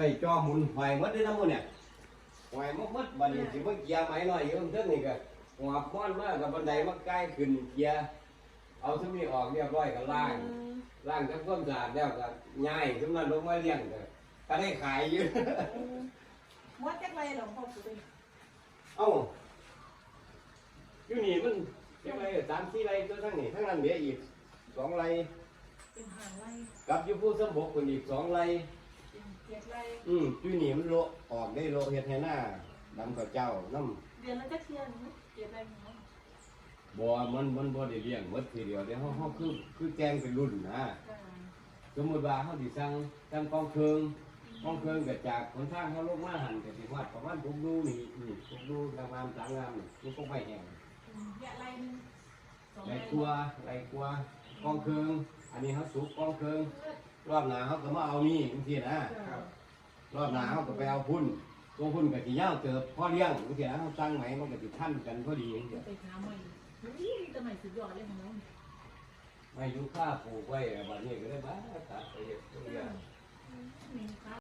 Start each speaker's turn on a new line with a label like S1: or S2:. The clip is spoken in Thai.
S1: ส่จอหมุนหอยหมดได้ทั้งหมดเนี่ยหอยหมดหมดบัดนี้สิมาเกียร์ไม้หน่อยอยู่เท่านี้ก็หัวป้อนมากกับบันไดมาใกล้ขึ้นเกียร์เอาทั้งนี้ออกเรียบร้อยก็ล่างล่างทั้งความสะอาดแล้วก็ย้ายทั้งนั้นลงมาเลี้ยงก็ก็ได้ขายอยู่
S2: มดจักไรหลวงพ่อสุริน
S1: เอ้าอยู่นี่มันยังไงสามสี่ไรตัวทั้งนี้ทั้งนั้นเหลืออีกสองไร
S2: เป็นหางไร
S1: กับอยู่ผู้สมบกคนอีกสองไร
S2: เป็นเจ็ดไร
S1: อืมอยู่นี่มันโลออกได้โลเฮ็ดให้หน้าดำกับเจ้าน้
S2: เดือนละจักเทียนเจ็ดไรเนาะำ
S1: บ่มันมันบ่ได้เลี้ยงหมดทีเดียวเดี๋ยวเฮาเฮาคือคือแจ้งเป็นรุ่นนะ
S2: จ้า
S1: สมมุติว่าเฮาสิสั่งสั่งกองเครื่องกองเครื่องก็จากหนทางเฮาลงมาหันก็สิฮอดประมาณ6ดูนี่อืม6ดูงามๆสามงามนี่มันก็ไม่แห้ง
S2: แยะไรนึงสอง
S1: ไร
S2: ไร
S1: กลัวไรกลัวกองเครื่องอันนี้เฮาสุกกองเครื่อง รอบหน้าเฮาก็มาเอานี่จังซี่นะ
S2: จ้าร
S1: อบหน้าเขาก็ไปเอาพุ่นตัวพุ่นกับสียาวเติบพ่อเลี้ยงบางทีนะเขาตั้งไหมมันก็ติดท่านกันพอดีอย่างเงี้ย
S2: ไปหาใหม่นี่แต่ใหม่สุดยอดเลยของน้อง
S1: ไม่อยุค่าปลูกไว้อะบัดนี้ก็ได้บ้าตัดไปเฮ็ด